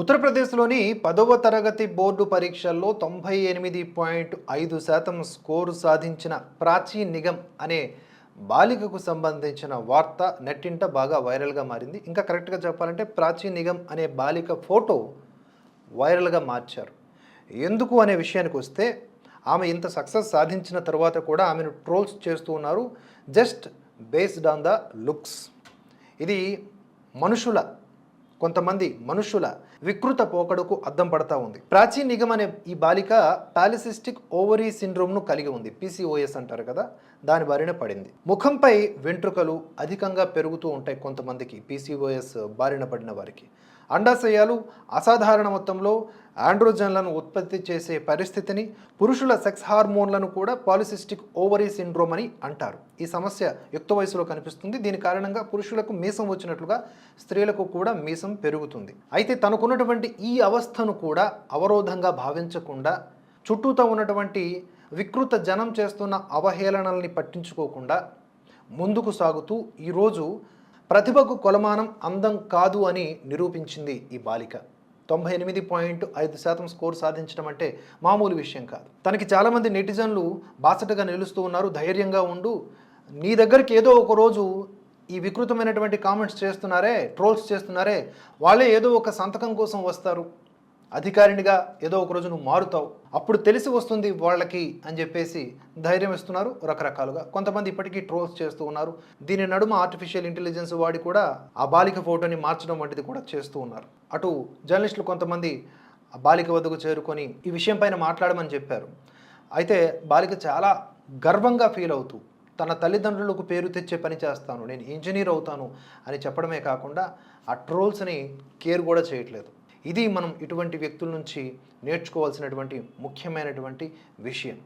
ఉత్తరప్రదేశ్లోని పదవ తరగతి బోర్డు పరీక్షల్లో తొంభై ఎనిమిది పాయింట్ ఐదు శాతం స్కోరు సాధించిన ప్రాచీ నిగమ్ అనే బాలికకు సంబంధించిన వార్త నెట్టింట బాగా వైరల్గా మారింది. ఇంకా కరెక్ట్గా చెప్పాలంటే ప్రాచీ నిగమ్ అనే బాలిక ఫోటో వైరల్గా మార్చారు. ఎందుకు అనే విషయానికి వస్తే ఆమె ఇంత సక్సెస్ సాధించిన తర్వాత కూడా ఆమెను ట్రోల్స్ చేస్తూ ఉన్నారు. Just based on the looks. ఇది మనుషుల కొంతమంది మనుషుల వికృత పోకడకు అద్దం పడతా ఉంది. ప్రాచీ నిగమ్ అనే ఈ బాలిక పాలిసిస్టిక్ ఓవరీ సిండ్రోమ్ను కలిగి ఉంది. పీసీఓఎస్ అంటారు కదా దాని బారిన పడింది. ముఖంపై వెంట్రుకలు అధికంగా పెరుగుతూ ఉంటాయి కొంతమందికి పీసీఓఎస్ బారిన పడిన వారికి. అండాశయాలు అసాధారణ మొత్తంలో ఆండ్రోజన్లను ఉత్పత్తి చేసే పరిస్థితిని పురుషుల సెక్స్ హార్మోన్లను కూడా పాలిసిస్టిక్ ఓవరీ సిండ్రోమ్ అని అంటారు. ఈ సమస్య యుక్త వయసులో కనిపిస్తుంది. దీని కారణంగా పురుషులకు మీసం వచ్చినట్లుగా స్త్రీలకు కూడా మీసం పెరుగుతుంది. అయితే తనకున్నటువంటి ఈ అవస్థను కూడా అవరోధంగా భావించకుండా చుట్టూతో ఉన్నటువంటి వికృత జనం చేస్తున్న అవహేళనల్ని పట్టించుకోకుండా ముందుకు సాగుతూ ఈరోజు ప్రతిభకు కొలమానం అందం కాదు అని నిరూపించింది ఈ బాలిక. తొంభై ఎనిమిది పాయింట్ ఐదు శాతం స్కోర్ సాధించడం అంటే మామూలు విషయం కాదు. తనకి చాలామంది నెటిజన్లు బాసటగా నిలుస్తూ ఉన్నారు ధైర్యంగా ఉండు. నీ దగ్గరికి ఏదో ఒక రోజు ఈ వికృతమైనటువంటి కామెంట్స్ చేస్తున్నారే ట్రోల్స్ చేస్తున్నారే వాళ్ళే ఏదో ఒక సంతకం కోసం వస్తారు. అధికారినిగా ఏదో ఒక రోజు నువ్వు మారుతావు. అప్పుడు తెలిసి వస్తుంది వాళ్ళకి అని చెప్పేసి ధైర్యం ఇస్తున్నారు రకరకాలుగా. కొంతమంది ఇప్పటికీ ట్రోల్స్ చేస్తూ ఉన్నారు. దీని నడుమ ఆర్టిఫిషియల్ ఇంటెలిజెన్స్ వాడి కూడా ఆ బాలిక ఫోటోని మార్చడం వంటిది కూడా చేస్తూ ఉన్నారు. అటు జర్నలిస్టులు కొంతమంది ఆ బాలిక వద్దకు చేరుకొని ఈ విషయం పైన మాట్లాడమని చెప్పారు. అయితే బాలిక చాలా గర్వంగా ఫీల్ అవుతూ తన తల్లిదండ్రులకు పేరు తెచ్చే పని చేస్తాను నేను ఇంజనీర్ అవుతాను అని చెప్పడమే కాకుండా ఆ ట్రోల్స్ని కేర్ కూడా చేయట్లేదు. ఇది మనం ఇటువంటి వ్యక్తుల నుంచి నేర్చుకోవాల్సినటువంటి ముఖ్యమైనటువంటి విషయం.